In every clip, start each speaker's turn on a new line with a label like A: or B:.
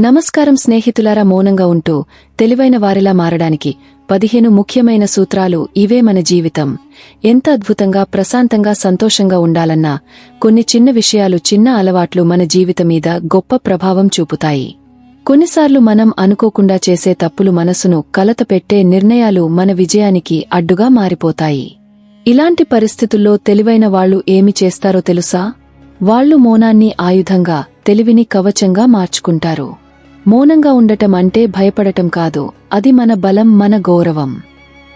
A: నమస్కారం స్నేహితులారా మౌనంగా ఉంటూ తెలివైన వారిలా మారడానికి పదిహేను ముఖ్యమైన సూత్రాలు ఇవే మన జీవితం. ఎంత అద్భుతంగా ప్రశాంతంగా సంతోషంగా ఉండాలన్నా కొన్ని చిన్న విషయాలు చిన్న అలవాట్లు మన జీవితం మీద గొప్ప ప్రభావం చూపుతాయి. కొన్నిసార్లు మనం అనుకోకుండా చేసే తప్పులు మనసును కలతపెట్టే నిర్ణయాలు మన విజయానికి అడ్డుగా మారిపోతాయి. ఇలాంటి పరిస్థితుల్లో తెలివైన వాళ్ళు ఏమి చేస్తారో తెలుసా? వాళ్ళు మౌనాన్ని ఆయుధంగా తెలివిని కవచంగా మార్చుకుంటారు. మౌనంగా ఉండటం అంటే భయపడటం కాదు. అది మన బలం మన గౌరవం.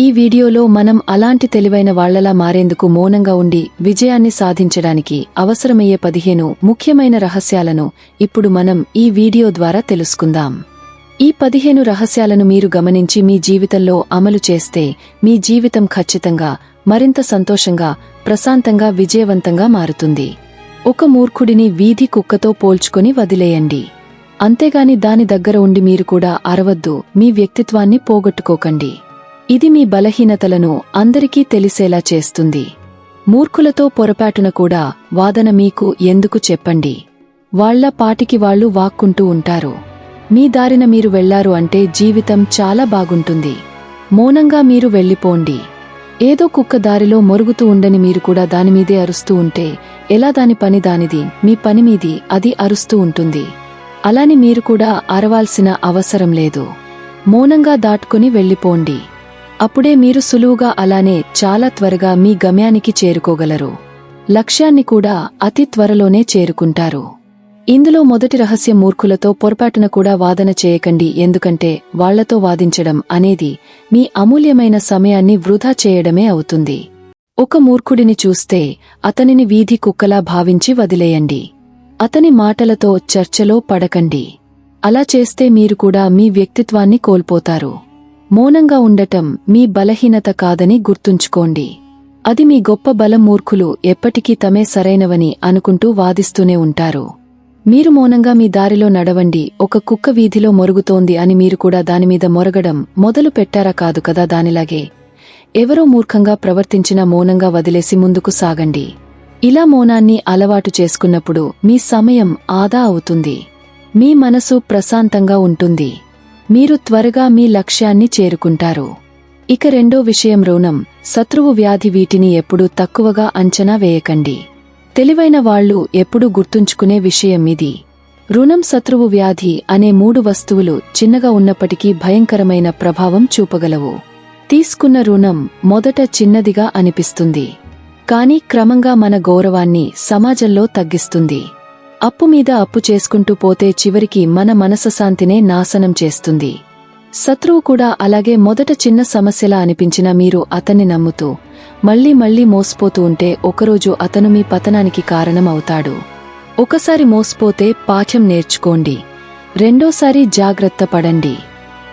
A: ఈ వీడియోలో మనం అలాంటి తెలివైన వాళ్ళలా మారేందుకు మౌనంగా ఉండి విజయాన్ని సాధించడానికి అవసరమయ్యే పదిహేను ముఖ్యమైన రహస్యాలను ఇప్పుడు మనం ఈ వీడియో ద్వారా తెలుసుకుందాం. ఈ పదిహేను రహస్యాలను మీరు గమనించి మీ జీవితంలో అమలు చేస్తే మీ జీవితం ఖచ్చితంగా మరింత సంతోషంగా ప్రశాంతంగా విజయవంతంగా మారుతుంది. ఒక మూర్ఖుడిని వీధి కుక్కతో పోల్చుకొని వదిలేయండి. అంతేగాని దాని దగ్గర ఉండి మీరు కూడా అరవద్దు. మీ వ్యక్తిత్వాన్ని పోగొట్టుకోకండి. ఇది మీ బలహీనతలను అందరికీ తెలిసేలా చేస్తుంది. మూర్ఖులతో పొరపాటున కూడా వాదన మీకు ఎందుకు చెప్పండి? వాళ్ళ పాటికి వాళ్ళు వాక్కుంటూ ఉంటారు. మీ దారిన మీరు వెళ్ళారు అంటే జీవితం చాలా బాగుంటుంది. మౌనంగా మీరు వెళ్ళిపోండి. ఏదో కుక్క దారిలో మొరుగుతూ ఉండని మీరు కూడా దానిమీదే అరుస్తూ ఉంటే ఎలా దాని పని దానిది? మీ పని మీది అది అరుస్తూ ఉంటుంది. అలాని మీరు కూడా అరవాల్సిన అవసరం లేదు. మౌనంగా దాటుకుని వెళ్ళిపోండి. అప్పుడే మీరు సులువుగా అలానే చాలా త్వరగా మీ గమ్యానికి చేరుకోగలరు. లక్ష్యాన్ని కూడా అతి త్వరలోనే చేరుకుంటారు. ఇందులో మొదటి రహస్య మూర్ఖులతో పొరపాటున కూడా వాదన చేయకండి ఎందుకంటే వాళ్ళతో వాదించడం అనేది మీ అమూల్యమైన సమయాన్ని వృధా చేయడమే అవుతుంది. ఒక మూర్ఖుడిని చూస్తే అతనిని వీధి కుక్కలా భావించి వదిలేయండి. అతని మాటలతో చర్చలో పడకండి. అలా చేస్తే మీరు కూడా మీ వ్యక్తిత్వాన్ని కోల్పోతారు. మౌనంగా ఉండటం మీ బలహీనత కాదని గుర్తుంచుకోండి. అది మీ గొప్ప బలం మూర్ఖులు ఎప్పటికీ తమే సరైనవని అనుకుంటూ వాదిస్తూనే ఉంటారు. మీరు మౌనంగా మీ దారిలో నడవండి ఒక కుక్క వీధిలో మొరుగుతోంది అని మీరు కూడా దానిమీద మొరగడం మొదలు పెట్టారా కాదు కదా దానిలాగే. ఎవరో మూర్ఖంగా ప్రవర్తించినా మౌనంగా వదిలేసి ముందుకు సాగండి. ఇలా మౌనాన్ని అలవాటు చేసుకున్నప్పుడు మీ సమయం ఆదా అవుతుంది. మీ మనసు ప్రశాంతంగా ఉంటుంది. మీరు త్వరగా మీ లక్ష్యాన్ని చేరుకుంటారు. ఇక రెండో విషయం రుణం శత్రువు వ్యాధి వీటిని ఎప్పుడూ తక్కువగా అంచనా వేయకండి. తెలివైన వాళ్ళు ఎప్పుడూ గుర్తుంచుకునే విషయం ఇది. రుణం శత్రువు వ్యాధి అనే మూడు వస్తువులు చిన్నగా ఉన్నప్పటికీ భయంకరమైన ప్రభావం చూపగలవు. తీసుకున్న రుణం మొదట చిన్నదిగా అనిపిస్తుంది. కాని క్రమంగా మన గౌరవాన్ని సమాజంలో తగ్గిస్తుంది. అప్పు మీద అప్పు చేసుకుంటూ పోతే చివరికి మన మనసశాంతినే నాశనం చేస్తుంది. శత్రువు కూడా అలాగే మొదట చిన్న సమస్యలా అనిపించినా మీరు అతన్ని నమ్ముతూ మళ్ళీ మళ్ళీ మోసపోతూ ఉంటే ఒకరోజు అతను మీ పతనానికి కారణం అవుతాడు ఒకసారి మోసపోతే పాఠ్యం నేర్చుకోండి. రెండోసారి జాగ్రత్త పడండి.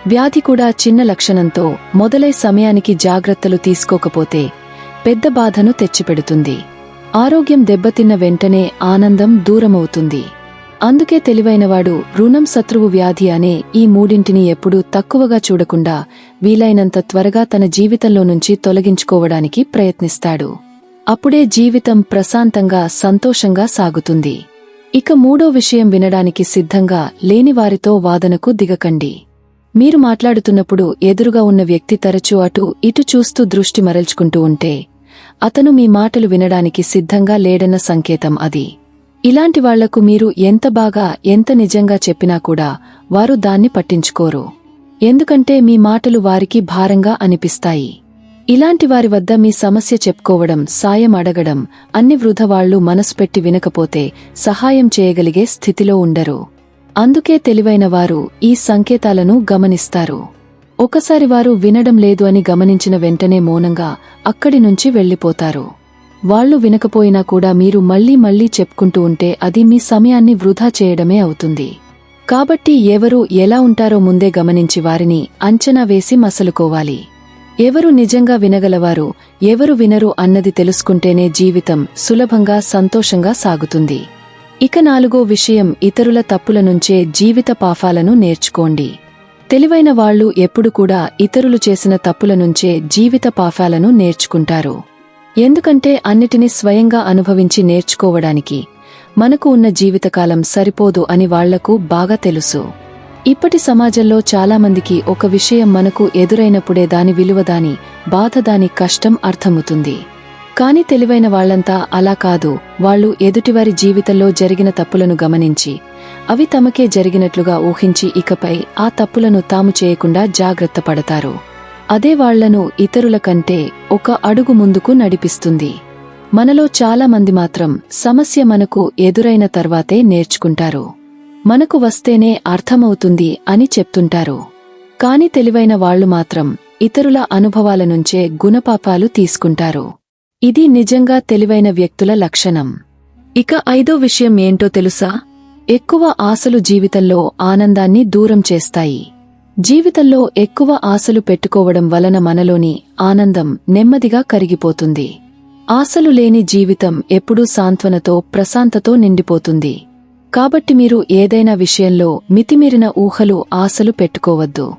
A: వ్యాధి కూడా చిన్న లక్షణంతో మొదలై సమయానికి జాగ్రత్తలు తీసుకోకపోతే పెద్ద బాధను తెచ్చిపెడుతుంది. ఆరోగ్యం దెబ్బతిన్న వెంటనే ఆనందం దూరమవుతుంది. అందుకే తెలివైనవాడు రుణం శత్రువు వ్యాధి అనే ఈ మూడింటిని ఎప్పుడూ తక్కువగా చూడకుండా వీలైనంత త్వరగా తన జీవితంలో నుంచి తొలగించుకోవడానికి ప్రయత్నిస్తాడు. అప్పుడే జీవితం ప్రశాంతంగా సంతోషంగా సాగుతుంది. ఇక మూడో విషయం వినడానికి సిద్ధంగా లేనివారితో వాదనకు దిగకండి. మీరు మాట్లాడుతున్నప్పుడు ఎదురుగా ఉన్న వ్యక్తి తరచూ అటు ఇటు చూస్తూ దృష్టి మరల్చుకుంటూ ఉంటే అతను మీ మాటలు వినడానికి సిద్ధంగా లేడన్న సంకేతం అది. ఇలాంటి వాళ్ళకు మీరు ఎంత బాగా ఎంత నిజంగా చెప్పినా కూడా వారు దాన్ని పట్టించుకోరు. ఎందుకంటే మీ మాటలు వారికి భారంగా అనిపిస్తాయి. ఇలాంటి వారి వద్ద మీ సమస్య చెప్పుకోవడం సాయం అడగడం అన్ని వృధవాళ్ళు మనసుపెట్టి వినకపోతే సహాయం చేయగలిగే స్థితిలో ఉండరు. అందుకే తెలివైనవారు ఈ సంకేతాలను గమనిస్తారు. ఒకసారి వారు వినడం లేదు అని గమనించిన వెంటనే మౌనంగా అక్కడి నుంచి వెళ్ళిపోతారు వాళ్ళు వినకపోయినా కూడా మీరు మళ్ళీ మళ్ళీ చెప్పుకుంటూ ఉంటే అది మీ సమయాన్ని వృధా చేయడమే అవుతుంది. కాబట్టి ఎవరు ఎలా ఉంటారో ముందే గమనించి వారిని అంచనా వేసి మసలుకోవాలి. ఎవరు నిజంగా వినగలవారు ఎవరు వినరు అన్నది తెలుసుకుంటేనే జీవితం సులభంగా సంతోషంగా సాగుతుంది. ఇక నాలుగో విషయం ఇతరుల తప్పుల నుంచే జీవిత పాఫాలను నేర్చుకోండి. తెలివైన వాళ్ళు ఎప్పుడు కూడా ఇతరులు చేసిన తప్పుల నుంచే జీవిత పాఫాలను నేర్చుకుంటారు. ఎందుకంటే అన్నిటినీ స్వయంగా అనుభవించి నేర్చుకోవడానికి మనకు ఉన్న జీవితకాలం సరిపోదు అని వాళ్ళకు బాగా తెలుసు. ఇప్పటి సమాజంలో చాలామందికి ఒక విషయం మనకు ఎదురైనప్పుడే దాని విలువ దాని బాధ దాని కష్టం అర్థమవుతుంది. కాని తెలివైన వాళ్ళంతా అలా కాదు. వాళ్ళు ఎదుటివారి జీవితంలో జరిగిన తప్పులను గమనించి అవి తమకే జరిగినట్లుగా ఊహించి ఇకపై ఆ తప్పులను తాము చేయకుండా జాగ్రత్త పడతారు. అదే వాళ్ళను ఇతరుల కంటే ఒక అడుగు ముందుకు నడిపిస్తుంది. మనలో చాలా మంది మాత్రం సమస్య మనకు ఎదురైన తర్వాతే నేర్చుకుంటారు. మనకు వస్తేనే అర్థమవుతుంది అని చెప్తుంటారు. కాని తెలివైన వాళ్ళు మాత్రం ఇతరుల అనుభవాల నుంచే గుణపాపాలు తీసుకుంటారు. ఇది నిజంగా తెలివైన వ్యక్తుల లక్షణం. ఇక ఐదో విషయం ఏంటో తెలుసా? ఎక్కువ ఆశలు జీవితంలో ఆనందాన్ని దూరం చేస్తాయి. జీవితంలో ఎక్కువ ఆశలు పెట్టుకోవడం వలన మనలోని ఆనందం నెమ్మదిగా కరిగిపోతుంది. ఆశలు లేని జీవితం ఎప్పుడూ సాంత్వనతో ప్రశాంతతో నిండిపోతుంది. కాబట్టి మీరు ఏదైనా విషయంలో మితిమీరిన ఊహలు ఆశలు పెట్టుకోవద్దు.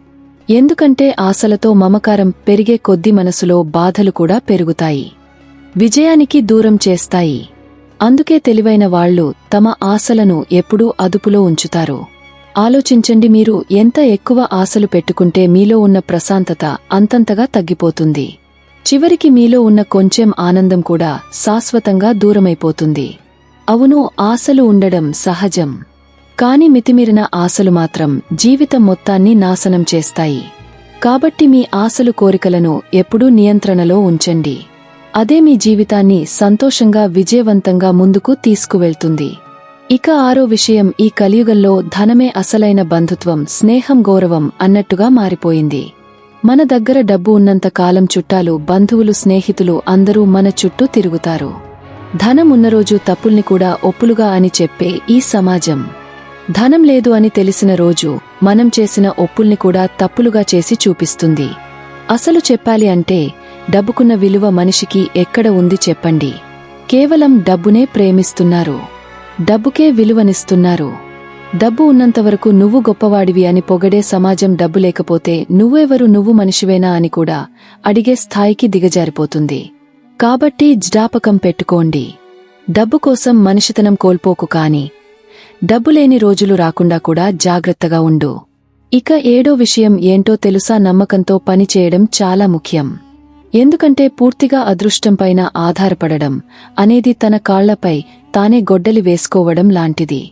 A: ఎందుకంటే ఆశలతో మమకారం పెరిగే కొద్ది మనసులో బాధలు కూడా పెరుగుతాయి. విజయానికి దూరం చేస్తాయి. అందుకే తెలివైన వాళ్ళు తమ ఆశలను ఎప్పుడూ అదుపులో ఉంచుతారు. ఆలోచించండి మీరు ఎంత ఎక్కువ ఆశలు పెట్టుకుంటే మీలో ఉన్న ప్రశాంతత అంతంతగా తగ్గిపోతుంది. చివరికి మీలో ఉన్న కొంచెం ఆనందం కూడా శాశ్వతంగా దూరమైపోతుంది. అవును ఆశలు ఉండడం సహజం. కాని మితిమీరిన ఆశలు మాత్రం జీవితం మొత్తాన్ని నాశనం చేస్తాయి. కాబట్టి మీ ఆశలు కోరికలను ఎప్పుడూ నియంత్రణలో ఉంచండి. అదే మీ జీవితాన్ని సంతోషంగా విజయవంతంగా ముందుకు తీసుకువెళ్తుంది. ఇక ఆరో విషయం ఈ కలియుగంలో ధనమే అసలైన బంధుత్వం స్నేహం గౌరవం అన్నట్టుగా మారిపోయింది. మన దగ్గర డబ్బు ఉన్నంత కాలం చుట్టాలు బంధువులు స్నేహితులు అందరూ మన చుట్టూ తిరుగుతారు. ధనం ఉన్న రోజు తప్పుల్ని కూడా ఒప్పులుగా అని చెప్పే ఈ సమాజం. ధనం లేదు అని తెలిసిన రోజు మనం చేసిన ఒప్పుల్ని కూడా తప్పులుగా చేసి చూపిస్తుంది. అసలు చెప్పాలి అంటే డబ్బుకున్న విలువ మనిషికి ఎక్కడ ఉంది చెప్పండి. కేవలం డబ్బునే ప్రేమిస్తున్నారు. డబ్బుకే విలువనిస్తున్నారు. డబ్బు ఉన్నంతవరకు నువ్వు గొప్పవాడివి అని పొగడే సమాజం డబ్బు లేకపోతే నువ్వెవరు నువ్వు మనిషివేనా అని కూడా అడిగే స్థాయికి దిగజారిపోతుంది. కాబట్టి జ్ఞాపకం పెట్టుకోండి. డబ్బు కోసం మనిషితనం కోల్పోకు కాని డబ్బులేని రోజులు రాకుండా కూడా జాగ్రత్తగా ఉండు. ఇక ఏడో విషయం ఏంటో తెలుసా నమ్మకంతో పనిచేయడం చాలా ముఖ్యం. ఎందుకంటే పూర్తిగా అదృష్టంపైన ఆధారపడడం అనేది తన కాళ్ళపై తానే గొడ్డలి వేసుకోవడం లాంటిది.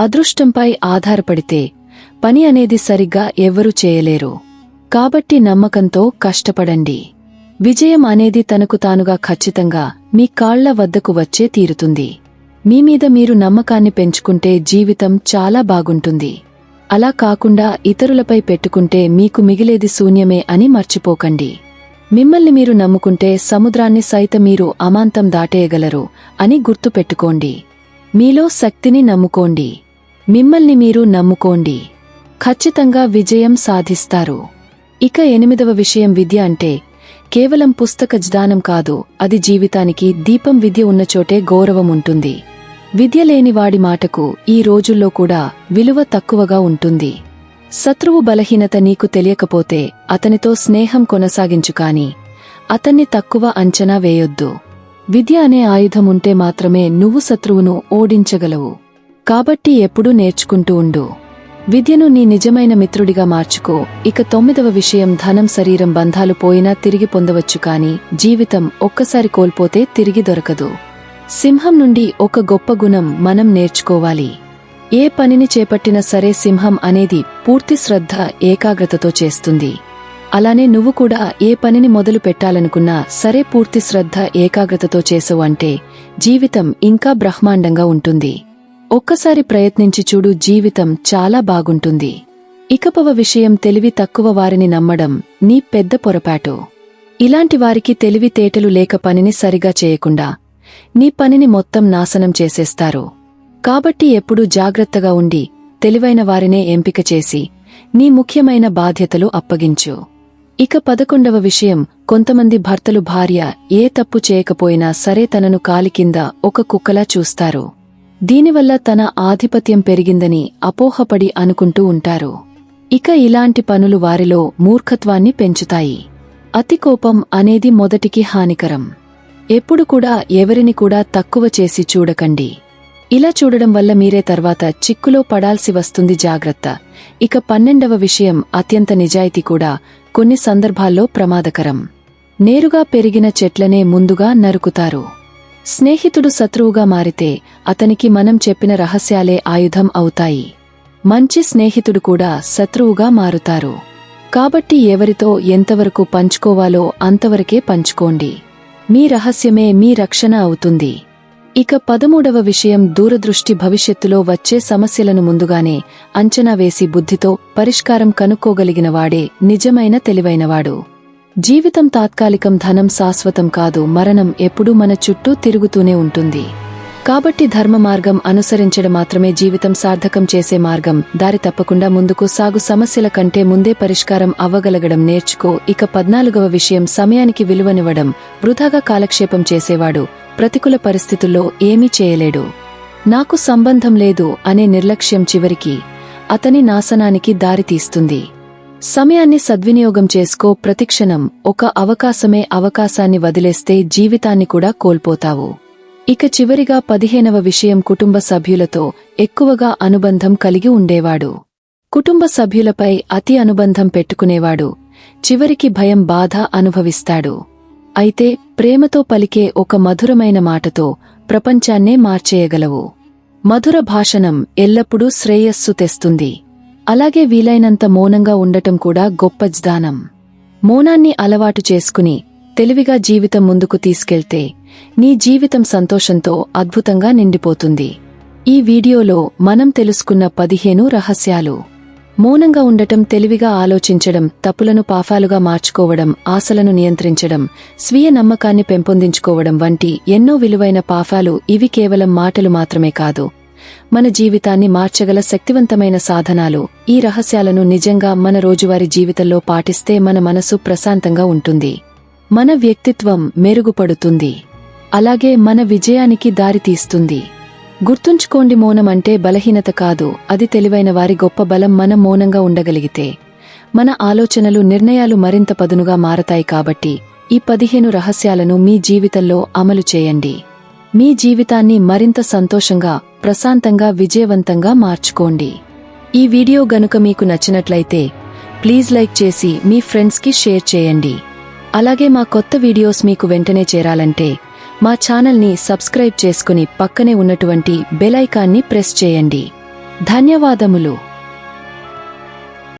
A: అదృష్టంపై ఆధారపడితే పని అనేది సరిగ్గా ఎవ్వరూ చేయలేరు. కాబట్టి నమ్మకంతో కష్టపడండి. విజయం అనేది తనకు తానుగా ఖచ్చితంగా మీ కాళ్ళ వద్దకు వచ్చే తీరుతుంది. మీమీద మీరు నమ్మకాన్ని పెంచుకుంటే జీవితం చాలా బాగుంటుంది. అలా కాకుండా ఇతరులపై పెట్టుకుంటే మీకు మిగిలేది శూన్యమే అని మర్చిపోకండి. మిమ్మల్ని మీరు నమ్ముకుంటే సముద్రాన్ని సైతం మీరు అమాంతం దాటేయగలరు అని గుర్తుపెట్టుకోండి. మీలో శక్తిని నమ్ముకోండి. మిమ్మల్ని మీరు నమ్ముకోండి. ఖచ్చితంగా విజయం సాధిస్తారు. ఇక ఎనిమిదవ విషయం విద్య అంటే కేవలం పుస్తక జ్ఞానం కాదు అది జీవితానికి దీపం విద్య ఉన్నచోటే గౌరవం ఉంటుంది. విద్య లేనివాడి మాటకు ఈ రోజుల్లో కూడా విలువ తక్కువగా ఉంటుంది. శత్రువు బలహీనత నీకు తెలియకపోతే అతనితో స్నేహం కొనసాగించు కాని అతన్ని తక్కువ అంచనా వేయొద్దు. విద్య అనే ఆయుధం ఉంటే మాత్రమే నువ్వు శత్రువును ఓడించగలవు. కాబట్టి ఎప్పుడూ నేర్చుకుంటూ ఉండు. విద్యను నీ నిజమైన మిత్రుడిగా మార్చుకో. ఇక తొమ్మిదవ విషయం ధనం శరీరం బంధాలు పోయినా తిరిగి పొందవచ్చు కాని జీవితం ఒక్కసారి కోల్పోతే తిరిగి దొరకదు. సింహం నుండి ఒక గొప్ప గుణం మనం నేర్చుకోవాలి. ఏ పనిని చేపట్టినా సరే సింహం అనేది పూర్తి శ్రద్ధ ఏకాగ్రతతో చేస్తుంది. అలానే నువ్వు కూడా ఏ పనిని మొదలు పెట్టాలనుకున్నా సరే పూర్తి శ్రద్ధ ఏకాగ్రతతో చేసవు అంటే జీవితం ఇంకా బ్రహ్మాండంగా ఉంటుంది. ఒక్కసారి ప్రయత్నించి చూడు జీవితం చాలా బాగుంటుంది. ఇకపవ విషయం తెలివి తక్కువ వారిని నమ్మడం నీ పెద్ద పొరపాటు. ఇలాంటి వారికి తెలివితేటలు లేక పనిని సరిగా చేయకుండా నీ పనిని మొత్తం నాశనం చేసేస్తారు. కాబట్టి ఎప్పుడూ జాగ్రత్తగా ఉండి తెలివైన వారినే ఎంపిక చేసి నీ ముఖ్యమైన బాధ్యతలు అప్పగించు. ఇక పదకొండవ విషయం కొంతమంది భర్తలు భార్య ఏ తప్పు చేయకపోయినా సరే తనను కాలి కింద ఒక కుక్కలా చూస్తారు. దీనివల్ల తన ఆధిపత్యం పెరిగిందని అపోహపడి అనుకుంటూ ఉంటారు. ఇక ఇలాంటి పనులు వారిలో మూర్ఖత్వాన్ని పెంచుతాయి. అతి కోపం అనేది మొదటికి హానికరం. ఎప్పుడు కూడా ఎవరిని కూడా తక్కువ చేసి చూడకండి. ఇలా చూడడం వల్ల మీరే తర్వాత చిక్కులో పడాల్సి వస్తుంది జాగ్రత్త. ఇక పన్నెండవ విషయం అత్యంత నిజాయితీ కూడా కొన్ని సందర్భాల్లో ప్రమాదకరం. నేరుగా పెరిగిన చెట్లనే ముందుగా నరుకుతారు. స్నేహితుడు శత్రువుగా మారితే అతనికి మనం చెప్పిన రహస్యాలే ఆయుధం అవుతాయి. మంచి స్నేహితుడు కూడా శత్రువుగా మారుతారు. కాబట్టి ఎవరితో ఎంతవరకు పంచుకోవాలో అంతవరకే పంచుకోండి. మీ రహస్యమే మీ రక్షణ అవుతుంది. ఇక పదమూడవ విషయం దూరదృష్టి భవిష్యత్తులో వచ్చే సమస్యలను ముందుగానే అంచనా వేసి బుద్ధితో పరిష్కారం కనుక్కోగలిగినవాడే నిజమైన తెలివైనవాడు. జీవితం తాత్కాలికం ధనం శాశ్వతం కాదు మరణం ఎప్పుడూ మన చుట్టూ తిరుగుతూనే ఉంటుంది. కాబట్టి ధర్మ మార్గం అనుసరించడం మాత్రమే జీవితం సార్థకం చేసే మార్గం. దారి తప్పకుండా ముందుకు సాగు సమస్యల కంటే ముందే పరిష్కారం అవ్వగలగడం నేర్చుకో. ఇక పద్నాలుగవ విషయం సమయానికి విలువనివ్వడం వృధాగా కాలక్షేపం చేసేవాడు ప్రతికూల పరిస్థితుల్లో ఏమీ చేయలేడు. నాకు సంబంధం లేదు అనే నిర్లక్ష్యం చివరికి అతని నాశనానికి దారితీస్తుంది సమయాన్ని సద్వినియోగం చేసుకో ప్రతిక్షణం ఒక అవకాశమే అవకాశాన్ని వదిలేస్తే జీవితాన్ని కూడా కోల్పోతావు. ఇక చివరిగా పదిహేనవ విషయం కుటుంబ సభ్యులతో ఎక్కువగా అనుబంధం కలిగి ఉండేవాడు. కుటుంబ సభ్యులపై అతి అనుబంధం పెట్టుకునేవాడు. చివరికి భయం బాధ అనుభవిస్తాడు. అయితే ప్రేమతో పలికే ఒక మధురమైన మాటతో ప్రపంచాన్నే మార్చేయగలవు. మధుర భాషణం ఎల్లప్పుడూ శ్రేయస్సు తెస్తుంది. అలాగే వీలైనంత మౌనంగా ఉండటం కూడా గొప్ప జ్ఞానం. మౌనాన్ని అలవాటు చేసుకుని తెలివిగా జీవితం ముందుకు తీసుకెళ్తే నీ జీవితం సంతోషంతో అద్భుతంగా నిండిపోతుంది. ఈ వీడియోలో మనం తెలుసుకున్న పదిహేను రహస్యాలు. మౌనంగా ఉండటం తెలివిగా ఆలోచించడం తప్పులను పాఫాలుగా మార్చుకోవడం ఆశలను నియంత్రించడం స్వీయ నమ్మకాన్ని పెంపొందించుకోవడం వంటి ఎన్నో విలువైన పాఫాలు ఇవి కేవలం మాటలు మాత్రమే కాదు. మన జీవితాన్ని మార్చగల శక్తివంతమైన సాధనాలు ఈ రహస్యాలను నిజంగా మన రోజువారీ జీవితంలో పాటిస్తే మన మనసు ప్రశాంతంగా ఉంటుంది. మన వ్యక్తిత్వం మెరుగుపడుతుంది. అలాగే మన విజయానికి దారితీస్తుంది. గుర్తుంచుకోండి మౌనం అంటే బలహీనత కాదు. అది తెలివైన వారి గొప్ప బలం మనం మౌనంగా ఉండగలిగితే. మన ఆలోచనలు నిర్ణయాలు మరింత పదునుగా మారతాయి కాబట్టి ఈ పదిహేను రహస్యాలను మీ జీవితంలో అమలు చేయండి. మీ జీవితాన్ని మరింత సంతోషంగా ప్రశాంతంగా విజయవంతంగా మార్చుకోండి. ఈ వీడియో గనుక మీకు నచ్చినట్లయితే ప్లీజ్ లైక్ చేసి మీ ఫ్రెండ్స్కి షేర్ చేయండి. అలాగే మా కొత్త వీడియోస్ మీకు వెంటనే చేరాలంటే మా ఛానల్ని సబ్స్క్రైబ్ చేసుకుని పక్కనే ఉన్నటువంటి బెలైకాన్ని ప్రెస్ చేయండి. ధన్యవాదములు.